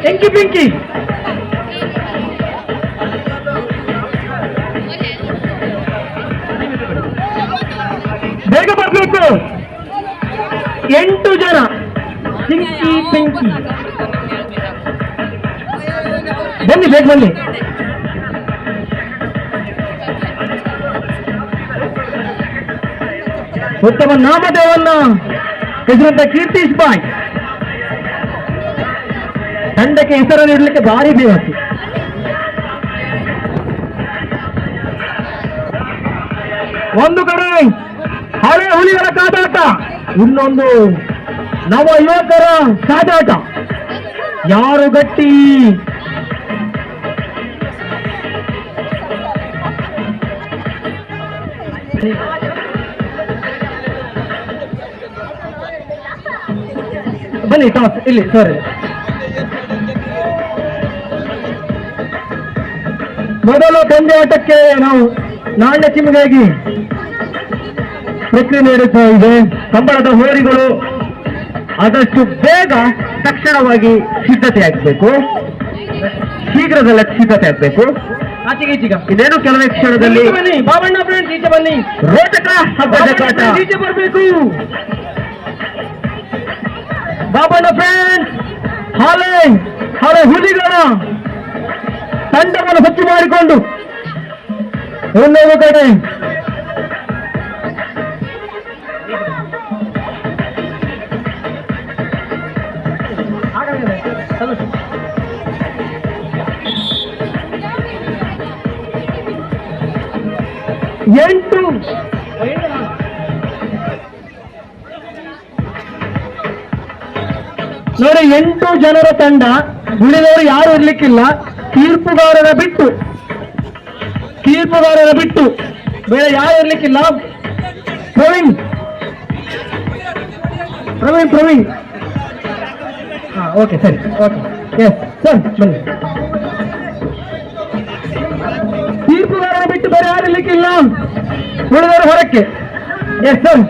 ಬೆಂಕಿ ಬೆಂಕಿ ಬೇಗ ಬರ್ಬೇಕು ಎಂಟು ಜನ ಬೆಂಕಿ ಬೆಂಕಿ ಬನ್ನಿ ಬೇಗ ಬನ್ನಿ ಉತ್ತಮ ನಾಮದೇವನ್ನ ಹೆಸರಂತ ಕೀರ್ತಿಶ್ ಬಾಯ್ ತಂಡಕ್ಕೆ ಹೆಸರನ್ನು ಇಡಲಿಕ್ಕೆ ಭಾರಿ ಬೇವತ್ತು. ಒಂದು ಕಡೆ ಹಳೆ ಹುಲಿಗಳ ಕಾದಾಟ, ಇನ್ನೊಂದು ನವ ಯುವಕರ ಕಾದಾಟ. ಯಾರು ಗಟ್ಟಿ? ಬನ್ನಿ, ಟಾಸ್, ಇಲ್ಲಿ ಸರಿ ಮೊದಲು ಪಂದ್ಯಾಟಕ್ಕೆ ನಾವು ನಾಣ್ಯ ಚಿಮ್ಮಿಗಾಗಿ ಪ್ರಕ್ರಿಯೆ ನೀಡುತ್ತಾ ಇದೆ. ಕಂಬಳದ ಹೋರಿಗಳು ಆದಷ್ಟು ಬೇಗ ತಕ್ಷಣವಾಗಿ ಸಿದ್ಧತೆ ಆಗಬೇಕು. ಶೀಘ್ರದಲ್ಲ ಸಿದ್ಧತೆ ಆಗಬೇಕು. ಆಚೆಗೆ ಈಚೆಗ. ಇದೇನು ಕೆಲವೇ ಕ್ಷಣದಲ್ಲಿ ಬನ್ನಿ ಬಾಬಣ್ಣ ಫ್ರೆಂಡ್ಸ್ ಈಚೆ ಬನ್ನಿ. ರೋಚಕ ಹಬ್ಬದ ಕಾಟ. ಈಚೆ ಬರಬೇಕು. ಬಾಬಣ್ಣ ಫ್ರೆಂಡ್ಸ್ ಹಾಲೆ ಹಾಲೆ ಹುಲಿಗಳ. ತಂಡವನ್ನು ಸ್ವಚ್ಛ ಮಾಡಿಕೊಂಡು ಒಂದೊಂದು ಕಡೆ ಎಂಟು. ನೋಡಿ ಎಂಟು ಜನರ ತಂಡ ಉಳಿದವರು ಯಾರು ಇರ್ಲಿಕ್ಕಿಲ್ಲ. ತೀರ್ಪುಗಾರರ ಬಿಟ್ಟು ತೀರ್ಪುಗಾರರ ಬಿಟ್ಟು ಬೇರೆ ಯಾರು ಇರ್ಲಿಕ್ಕಿಲ್ಲ ಪ್ರವೀಣ್ ಪ್ರವೀಣ್ ಪ್ರವೀಣ್ ಹಾ ಓಕೆ ಸರಿ ಓಕೆ ಎಸ್ ಸರ್ ಬನ್ನಿ ತೀರ್ಪುಗಾರರ ಬಿಟ್ಟು ಬೇರೆ ಯಾರು ಇರ್ಲಿಕ್ಕಿಲ್ಲ ಉಳಿದವರು ಹೊರಕ್ಕೆ ಎಸ್ ಸರ್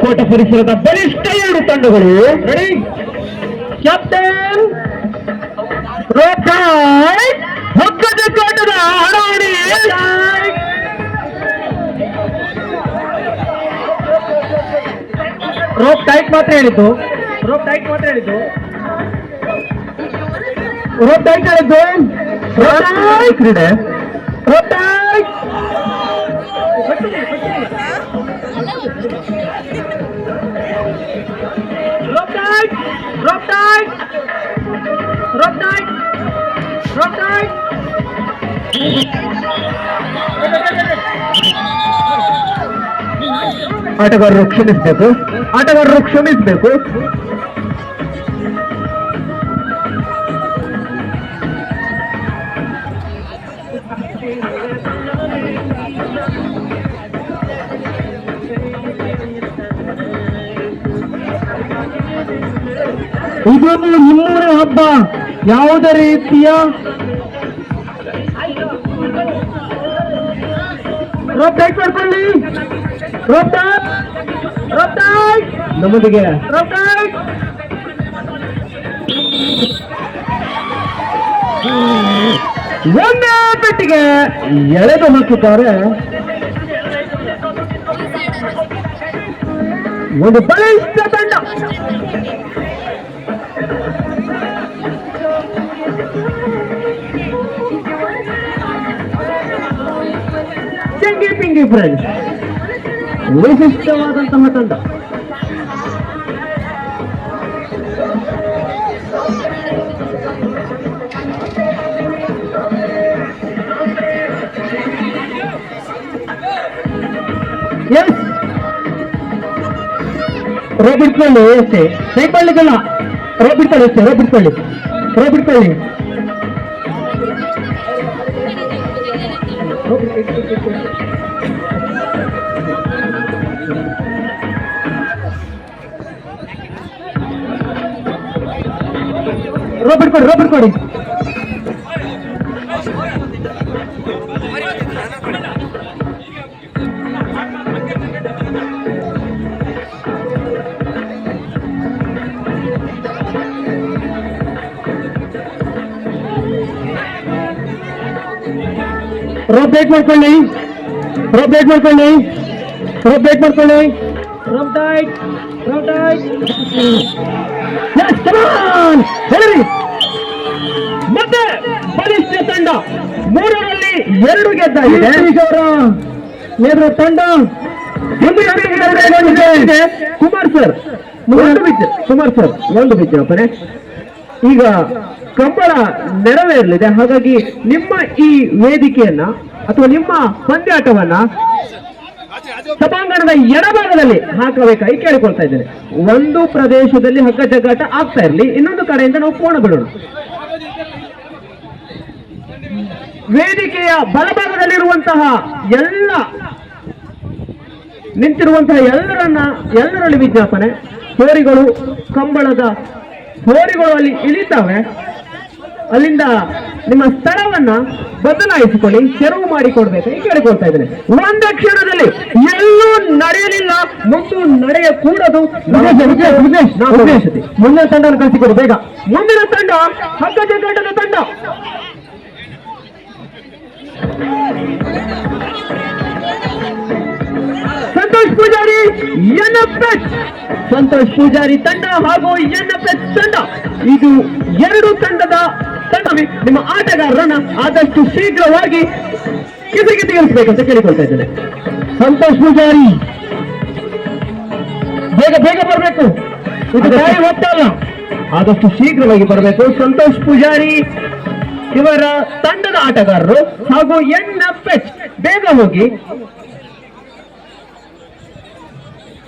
ಕೋಟ ಪರಿಸರದ ಬಲಿಷ್ಠ ಎರಡು ತಂಡಗಳು ರೆಡಿ ಕ್ಯಾಪ್ಟನ್ ಕಾಟದ ರೋಪ್ ಟೈಟ್ ಮಾತ್ರ ಹೇಳಿದ್ದು. ರೋಪ್ ಟೈಟ್ ಮಾತ್ರ ಹೇಳಿದ್ದು. ರೋಪ್ ಟೈಟ್ ಹೇಳಿದ್ದು. ರೋಪ್ ಕ್ರೀಡೆ. Rope tight rope tight! Rope tight! Rope tight! Rope tight! ಆಟಗಾರರು ಕ್ಷಮಿಸಬೇಕು ಆಟಗಾರರು ಕ್ಷಮಿಸಬೇಕು ಇದೊಂದು ನಿಮ್ಮೂರ ಹಬ್ಬ. ಯಾವುದೇ ರೀತಿಯ ನಮ್ಮದಿಗೆ ಒಂದೇ ಪೆಟ್ಟಿಗೆ. ಎಳೆದು ಹಾಕುತ್ತಾರೆ ಒಂದು ಬಲಿಷ್ಠ ತಂಡ. ಚೆಂಗಿ ಪಿಂಗಿ ಫ್ರೆಂಡ್ಸ್ ವಿಶಿಷ್ಟವಾದಂತಹ ತಂಡ ಎಸ್ ರೋಬ್ ಇಟ್ಕೊಳ್ಳಿ ಅಷ್ಟೇ ಕೈ ಮಾಡ್ಲಿಕ್ಕಲ್ಲ ರೋಬ್ ಇಟ್ಕೊಳ್ಳಿ ಅಷ್ಟೇ ರೋಬ್ ಇಟ್ಕೊಳ್ಳಿ रोपट को रोपट को रोप देख मत कर नहीं। रोप देख मत नहीं। रोप देख मत नहीं। Rope tight rope tight yes ಮೂರರಲ್ಲಿ ಎರಡು ಗೆದ್ದಾಗಿದೆ. ನೇರ ತಂಡ. ಕುಮಾರ್ ಸರ್ ಒಂದು ಬಿಜ್ ಕುಮಾರ್ ಸರ್ ಒಂದು ವಿಜ್ಞಾಪನೆ ಈಗ ಕಂಬಳ ನೆರವೇರಲಿದೆ. ಹಾಗಾಗಿ ನಿಮ್ಮ ಈ ವೇದಿಕೆಯನ್ನ ಅಥವಾ ನಿಮ್ಮ ಪಂದ್ಯಾಟವನ್ನ ಸಭಾಂಗಣದ ಎಡಭಾಗದಲ್ಲಿ ಹಾಕಬೇಕಾಗಿ ಕೇಳಿಕೊಳ್ತಾ ಇದ್ದೇನೆ. ಒಂದು ಪ್ರದೇಶದಲ್ಲಿ ಹಗ್ಗ ಜಗ್ಗಾಟ ಆಗ್ತಾ ಇರಲಿ. ಇನ್ನೊಂದು ಕಡೆಯಿಂದ ನಾವು ಪೂರ್ಣ ವೇದಿಕೆಯ ಬಲಭಾಗದಲ್ಲಿರುವಂತಹ ಎಲ್ಲ ನಿಂತಿರುವಂತಹ ಎಲ್ಲರನ್ನ ಎಲ್ಲರಲ್ಲಿ ವಿಜ್ಞಾಪನೆ ಹೋರಿಗಳು ಕಂಬಳದ ಹೋರಿಗಳು ಅಲ್ಲಿ ಇಳಿತಾವೆ. ಅಲ್ಲಿಂದ ನಿಮ್ಮ ಸ್ಥಳವನ್ನ ಬದಲಾಯಿಸಿಕೊಳ್ಳಿ ತೆರವು ಮಾಡಿಕೊಡ್ಬೇಕು ಕೇಳಿಕೊಳ್ತಾ ಇದ್ದೇನೆ. ಒಂದೇ ಕ್ಷಣದಲ್ಲಿ ಎಲ್ಲೂ ನಡೆಯಲಿಲ್ಲ ಮುಂದೆ ನಡೆಯಕೂಡದು. ಮುಂದಿನ ತಂಡ ಕಳಿಸಿಕೊಡಿ ಬೇಗ. ಮುಂದಿನ ತಂಡ ಹಗ್ಗ ಜಗ್ಗಾಟದ ತಂಡ. ಎನ್ಎಫ್ಎಸ್ ಸಂತೋಷ್ ಪೂಜಾರಿ ತಂಡ ಹಾಗೂ ಎನ್ಎಫ್ಎಸ್ ತಂಡ. ಇದು ಎರಡು ತಂಡದ ತಂಡವೇ. ನಿಮ್ಮ ಆಟಗಾರರನ್ನ ಆದಷ್ಟು ಶೀಘ್ರವಾಗಿ ಕಿಸಿಗೆ ತೆಗೆಸಬೇಕಂತ ಕೇಳಿಕೊಳ್ತಾ ಇದ್ದೇನೆ. ಸಂತೋಷ್ ಪೂಜಾರಿ ಬೇಗ ಬೇಗ ಬರಬೇಕು. ಇದು ಗಾಳಿ ಆದಷ್ಟು ಶೀಘ್ರವಾಗಿ ಬರಬೇಕು. ಸಂತೋಷ್ ಪೂಜಾರಿ ಇವರ ತಂಡದ ಆಟಗಾರರು ಹಾಗೂ ಎನ್ ಎಫ್ ಎಚ್ ಬೇಗ ಹೋಗಿ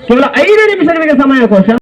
ಕೇವಲ ಐದು ನಿಮಿಷ ನಿಮಗೆ ಸಮಯಾವಕಾಶ